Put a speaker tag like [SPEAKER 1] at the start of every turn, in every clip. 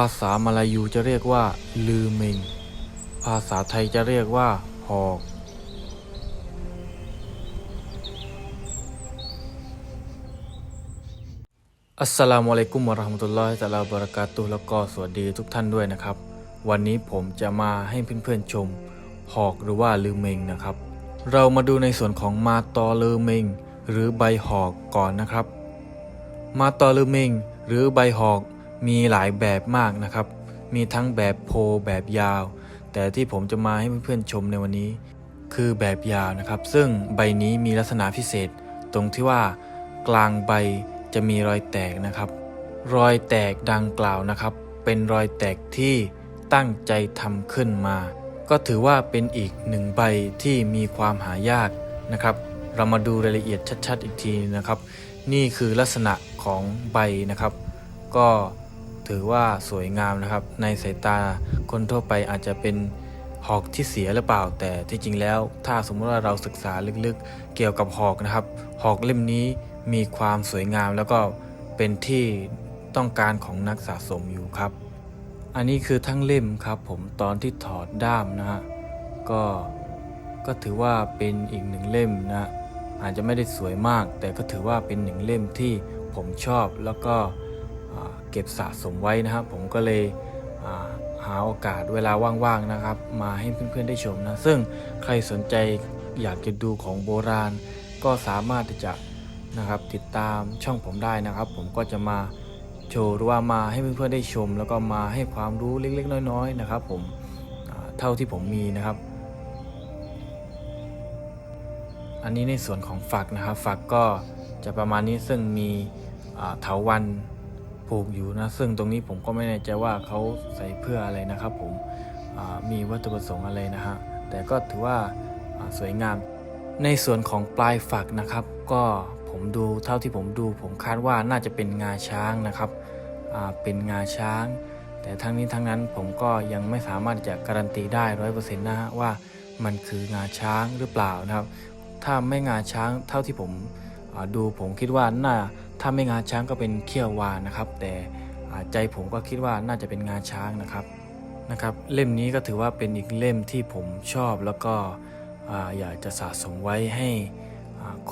[SPEAKER 1] ภาษามาลายูจะเรียกว่า ลือเมง ภาษาไทยจะเรียกว่า หอก อัสสลามุอะลัยกุมวะราะห์มะตุลลอฮิตะลาบะเราะกาตุฮ์แล้วก็สวัสดีทุกท่านด้วยนะครับ วันนี้ผมจะมาให้เพื่อนๆชม หอกหรือว่าลือเมงนะครับ เรามาดูในส่วนของมาตอลือเมง หรือใบหอกก่อนนะครับ มาตอลือเมง หรือใบหอก มีหลายแบบมากนะครับ มีทั้งแบบโพแบบยาว แต่ที่ผมจะมาให้เพื่อนๆชมในวันนี้ คือแบบยาวนะครับ ซึ่งใบนี้มีลักษณะพิเศษ ตรงที่ว่ากลางใบจะมีรอยแตกนะครับ รอยแตกดังกล่าวนะครับ เป็นรอยแตกที่ตั้งใจทำขึ้นมา ก็ถือว่าเป็นอีกหนึ่งใบที่มีความหายากนะครับ เรามาดูรายละเอียดชัด ๆ อีกทีนะครับ นี่คือลักษณะของใบนะครับ ก็ ถือว่าสวยงามนะครับ ในสายตาคนทั่วไปอาจจะเป็นหอกที่เสียหรือเปล่า แต่ที่จริงแล้ว ถ้าสมมติว่าเราศึกษาลึกๆ เกี่ยวกับหอกนะครับ หอกเล่มนี้มีความสวยงามแล้วก็เป็นที่ต้องการของนักสะสมอยู่ครับ อันนี้คือทั้งเล่มครับ ผมตอนที่ถอดด้ามนะฮะก็ก็ถือว่าเป็นอีกหนึ่งเล่มนะอาจจะไม่ได้สวยมาก แต่ก็ถือว่าเป็นหนึ่งเล่มที่ผมชอบแล้วก็ เก็บสะสมไว้นะครับ ผมก็เลยหาโอกาสเวลาว่างๆนะครับ มาให้เพื่อนๆได้ชมนะ ซึ่งใครสนใจอยากจะดูของโบราณ ก็สามารถที่จะนะครับติดตามช่องผมได้นะครับ ผมก็จะมาโชว์หรือว่ามาให้เพื่อนๆได้ชม แล้วก็มาให้ความรู้เล็กๆ น้อยๆนะครับ ผมเท่าที่ผมมีนะครับ อันนี้ในส่วนของฝักนะครับ ฝักก็จะประมาณนี้ซึ่งมีเถาวัน ผูกอยู่นะ ซึ่งตรงนี้ผมก็ไม่แน่ใจว่าเขาใส่เพื่ออะไรนะครับ ผมมีวัตถุประสงค์อะไรนะฮะแต่ก็ถือว่าสวยงาม ในส่วนของปลายฝักนะครับ ก็ผมดูเท่าที่ผมดู ผมคาดว่าน่าจะเป็นงาช้างนะครับเป็นงาช้าง แต่ทั้งนี้ทั้งนั้นผมก็ยังไม่สามารถจะการันตีได้ร้อยเปอร์เซ็นต์นะฮะว่ามันคืองาช้างหรือเปล่านะครับ ถ้าไม่งาช้างเท่าที่ผมดูผมคิดว่าน่า ถ้าไม่งาช้างก็เป็นเขี้ยววานนะครับ แต่ใจผมก็คิดว่าน่าจะเป็นงาช้างนะครับนะครับ เล่มนี้ก็ถือว่าเป็นอีกเล่มที่ผมชอบแล้วก็อยากจะสะสมไว้ให้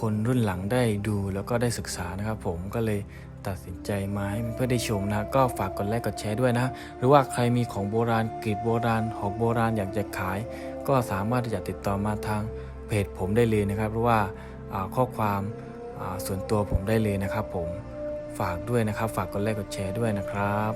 [SPEAKER 1] คนรุ่นหลังได้ดูแล้วก็ได้ศึกษานะครับ ผมก็เลยตัดสินใจมาให้เพื่อได้ชมนะก็ฝากกดไลค์กดแชร์ด้วยนะ หรือว่าใครมีของโบราณกรีดโบราณหอกโบราณอยากจะขาย ก็สามารถที่จะติดต่อมาทางเพจผมได้เลยนะครับหรือว่าข้อความ ส่วนตัวผมได้เลยนะครับผมฝากด้วยนะครับ ฝากกดไลค์กดแชร์ด้วยนะครับ